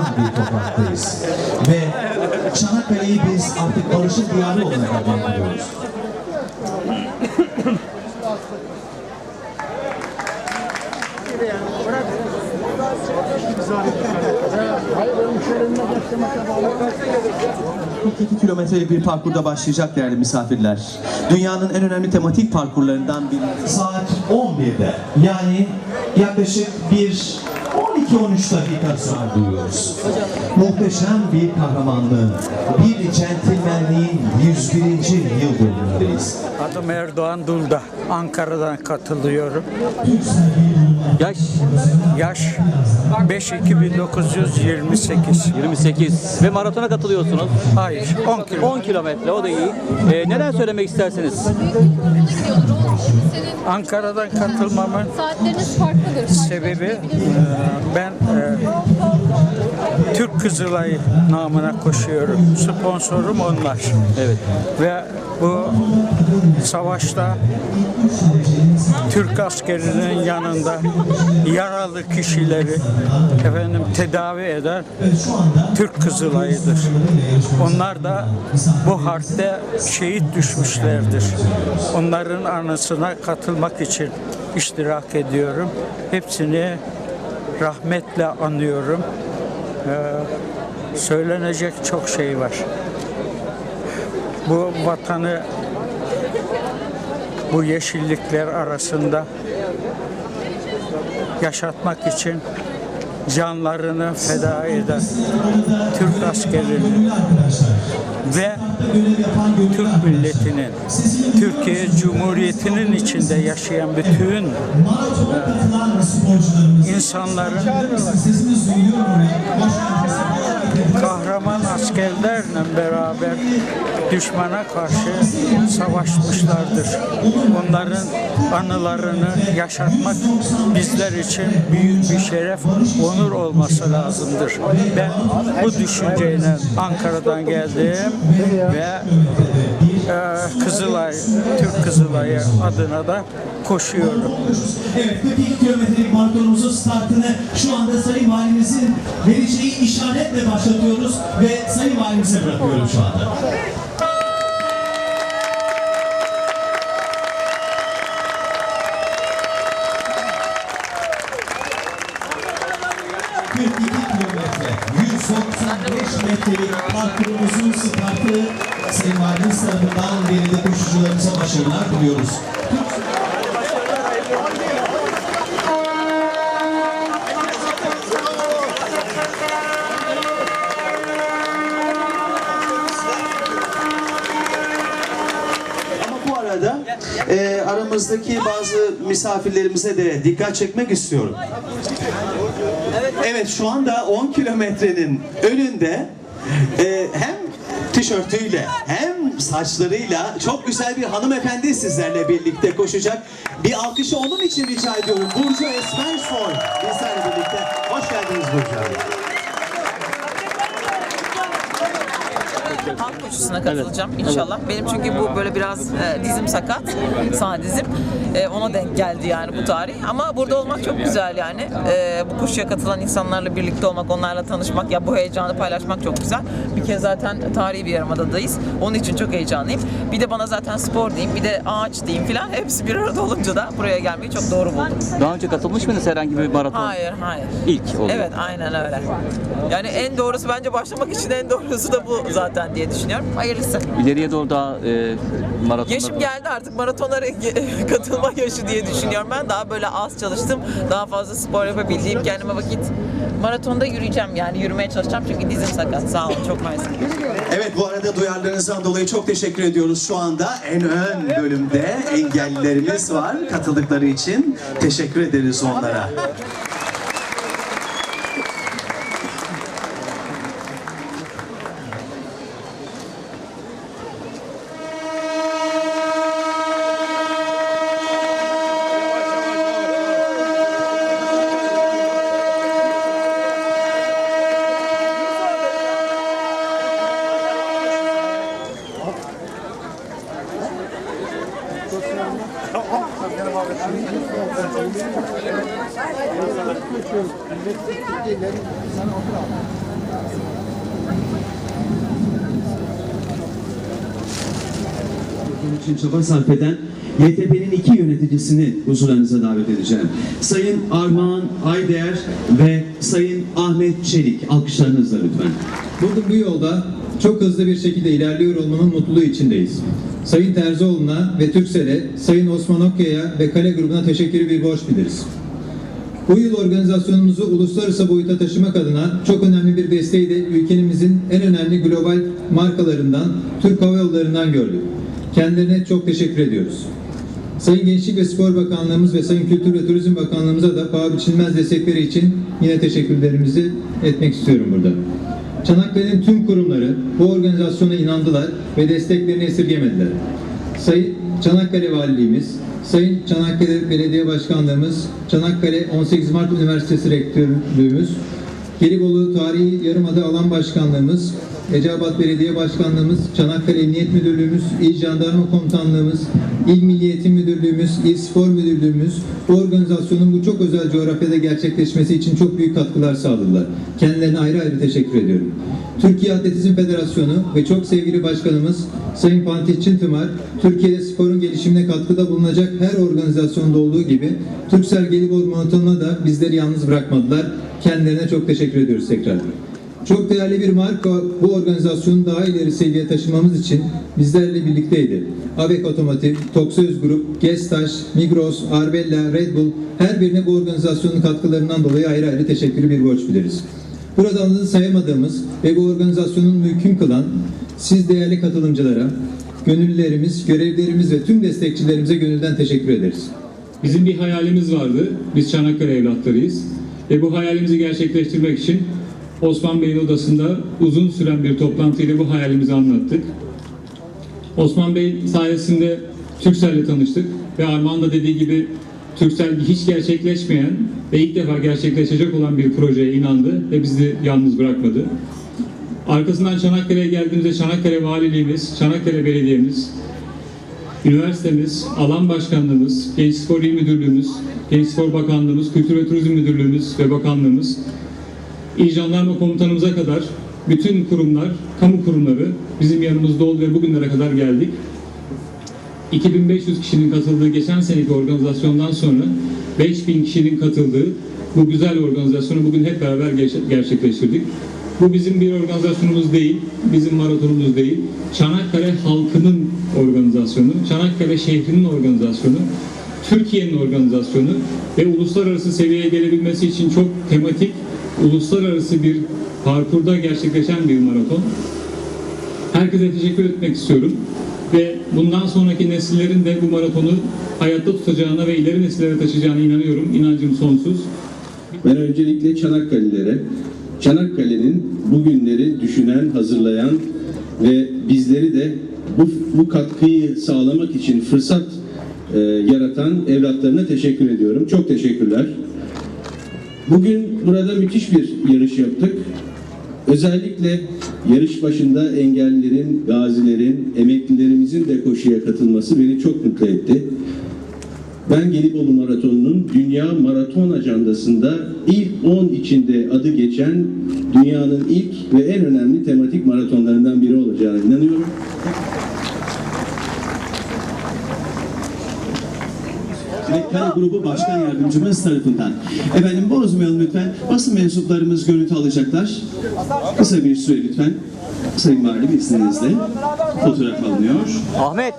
yaşanan bir topraktayız. Ve Çanakkale'yi biz artık barışın diyarı olarak adlandırıyoruz. ...42 kilometrelik bir parkurda başlayacak değerli misafirler. Dünyanın en önemli tematik parkurlarından biri. Saat 11'de yani yaklaşık bir 12-13 dakika sonra duyuyoruz. Muhteşem bir kahramanlığın, bir centilmenliğin 101. yıl dönümündeyiz. Adım Erdoğan Dulda. Ankara'dan katılıyorum. Yaş Yaş 5-2-1928. 28 ve maratona katılıyorsunuz. Hayır 10 kilo. 10 kilometre o da iyi. Ee, neden söylemek istersiniz? Ankara'dan katılmamın saatleriniz farklıdır. sebebi e, ben e, Türk Kızılayı namına koşuyorum. Sponsorum onlar. Evet. Ve bu savaşta Türk askerinin yanında yaralı kişileri efendim tedavi eden Türk Kızılayı'dır. Onlar da bu harpte şehit düşmüşlerdir. Onların anısına katılmak için iştirak ediyorum. Hepsini rahmetle anıyorum. Ee, söylenecek çok şey var. Bu vatanı bu yeşillikler arasında yaşatmak için canlarını feda eden Türk askerini ve Türk milletinin, Türkiye Cumhuriyeti'nin içinde yaşayan bütün insanların askerlerle beraber düşmana karşı savaşmışlardır. Onların anılarını yaşatmak bizler için büyük bir şeref, onur olması lazımdır. Ben bu düşünceyle Ankara'dan geldim ve Kızılay, Türk Kızılayı adına da koşuyorum. Evet, 42 kilometrelik maratonumuzun startını şu anda Sayın Valimizin vereceği işaretle başlatıyoruz ve Sayın Valimize bırakıyorum şu anda. ...42 kilometre, 195 metrelik parkurumuzun startı Valimiz tarafından verildi koşucularımıza başarılar diliyoruz. Arada e, aramızdaki bazı misafirlerimize de dikkat çekmek istiyorum. Evet şu anda 10 kilometrenin önünde e, hem tişörtüyle hem saçlarıyla çok güzel bir hanımefendi sizlerle birlikte koşacak. Bir alkışı onun için rica ediyorum. Burcu Esmersoy bizlerle birlikte. Hoş geldiniz Burcu Hanım. Halk koşusuna katılacağım inşallah. Benim çünkü bu böyle biraz e, dizim sakat, sağ dizim. E, ona denk geldi yani bu tarih. Ama burada olmak çok güzel yani. E, bu koşuya katılan insanlarla birlikte olmak, onlarla tanışmak, ya bu heyecanı paylaşmak çok güzel. Bir kez zaten tarihi bir yarımadadayız. Onun için çok heyecanlıyım. Bir de bana zaten spor diyeyim, bir de ağaç diyeyim filan. Hepsi bir arada olunca da buraya gelmeyi çok doğru buldum. Daha önce katılmış mıydınız herhangi bir maraton? Hayır, hayır. İlk oluyor. Evet, aynen öyle. Yani en doğrusu bence başlamak için en doğrusu da bu zaten diye düşünüyorum. Hayırlısı. İleriye doğru daha e, maratonda... Yaşım geldi artık maratonlara katılma yaşı diye düşünüyorum ben. Daha böyle az çalıştım. Daha fazla spor yapabildiğim kendime vakit. Maratonda yürüyeceğim yani yürümeye çalışacağım çünkü dizim sakat. Sağ olun çok mersi. Evet bu arada duyarlarınızdan dolayı çok teşekkür ediyoruz. Şu anda en ön bölümde engellilerimiz var katıldıkları için. Teşekkür ederiz onlara. için çaba sarf eden YTP'nin iki yöneticisini huzurlarınıza davet edeceğim. Sayın Armağan Aydeğer ve Sayın Ahmet Çelik alkışlarınızla lütfen. Bugün bu yolda çok hızlı bir şekilde ilerliyor olmanın mutluluğu içindeyiz. Sayın Terzioğlu'na ve Türksel'e, Sayın Osman Okya'ya ve Kale grubuna teşekkürü bir borç biliriz. Bu yıl organizasyonumuzu uluslararası boyuta taşımak adına çok önemli bir desteği de ülkemizin en önemli global markalarından, Türk Hava Yolları'ndan gördük. Kendilerine çok teşekkür ediyoruz. Sayın Gençlik ve Spor Bakanlığımız ve Sayın Kültür ve Turizm Bakanlığımıza da paha biçilmez destekleri için yine teşekkürlerimizi etmek istiyorum burada. Çanakkale'nin tüm kurumları bu organizasyona inandılar ve desteklerini esirgemediler. Sayın Çanakkale Valiliğimiz, Sayın Çanakkale Belediye Başkanlığımız, Çanakkale 18 Mart Üniversitesi Rektörlüğümüz, Gelibolu Tarihi Yarımada Alan Başkanlığımız, Eceabat Belediye Başkanlığımız, Çanakkale Emniyet Müdürlüğümüz, İl Jandarma Komutanlığımız, İl Milli Eğitim Müdürlüğümüz, İl Spor Müdürlüğümüz bu organizasyonun bu çok özel coğrafyada gerçekleşmesi için çok büyük katkılar sağladılar. Kendilerine ayrı ayrı teşekkür ediyorum. Türkiye Atletizm Federasyonu ve çok sevgili başkanımız Sayın Fatih Çintımar, Türkiye'de sporun gelişimine katkıda bulunacak her organizasyonda olduğu gibi Türksel Gelibolu Maratonu'na da bizleri yalnız bırakmadılar. Kendilerine çok teşekkür ediyoruz tekrar. Çok değerli bir marka bu organizasyonu daha ileri seviyeye taşımamız için bizlerle birlikteydi. Avek Otomotiv, Toksöz Grup, Gestaş, Migros, Arbella, Red Bull her birine bu organizasyonun katkılarından dolayı ayrı ayrı teşekkürü bir borç biliriz. Burada adını sayamadığımız ve bu organizasyonun mümkün kılan siz değerli katılımcılara, gönüllülerimiz, görevlerimiz ve tüm destekçilerimize gönülden teşekkür ederiz. Bizim bir hayalimiz vardı. Biz Çanakkale evlatlarıyız. Ve bu hayalimizi gerçekleştirmek için Osman Bey'in odasında uzun süren bir toplantıyla bu hayalimizi anlattık. Osman Bey sayesinde Türkcell'le tanıştık ve Armağan da dediği gibi Türksel hiç gerçekleşmeyen ve ilk defa gerçekleşecek olan bir projeye inandı ve bizi yalnız bırakmadı. Arkasından Çanakkale'ye geldiğimizde Çanakkale Valiliğimiz, Çanakkale Belediye'miz, Üniversitemiz, alan başkanlığımız, Genç Spor İl Müdürlüğümüz, Genç Spor Bakanlığımız, Kültür ve Turizm Müdürlüğümüz ve Bakanlığımız, İl Jandarma Komutanımıza kadar bütün kurumlar, kamu kurumları bizim yanımızda oldu ve bugünlere kadar geldik. 2500 kişinin katıldığı geçen seneki organizasyondan sonra 5000 kişinin katıldığı bu güzel organizasyonu bugün hep beraber gerçe- gerçekleştirdik. Bu bizim bir organizasyonumuz değil, bizim maratonumuz değil. Çanakkale halkının organizasyonu, Çanakkale şehrinin organizasyonu, Türkiye'nin organizasyonu ve uluslararası seviyeye gelebilmesi için çok tematik, uluslararası bir parkurda gerçekleşen bir maraton. Herkese teşekkür etmek istiyorum. Ve bundan sonraki nesillerin de bu maratonu hayatta tutacağına ve ileri nesillere taşıyacağına inanıyorum. İnancım sonsuz. Ben öncelikle Çanakkale'lere, Çanakkale'nin bugünleri düşünen, hazırlayan ve bizleri de bu, bu katkıyı sağlamak için fırsat e, yaratan evlatlarına teşekkür ediyorum. Çok teşekkürler. Bugün burada müthiş bir yarış yaptık. Özellikle yarış başında engellilerin, gazilerin, emeklilerimizin de koşuya katılması beni çok mutlu etti. Ben Gelibolu Maratonu'nun Dünya Maraton Ajandası'nda ilk 10 içinde adı geçen dünyanın ilk ve en önemli tematik maratonlarından biri olacağına inanıyorum. Kale Grubu Başkan Yardımcımız tarafından. Efendim bozmayalım lütfen. Basın mensuplarımız görüntü alacaklar. Kısa bir süre lütfen. Sayın Valim izninizle fotoğraf alınıyor. Ahmet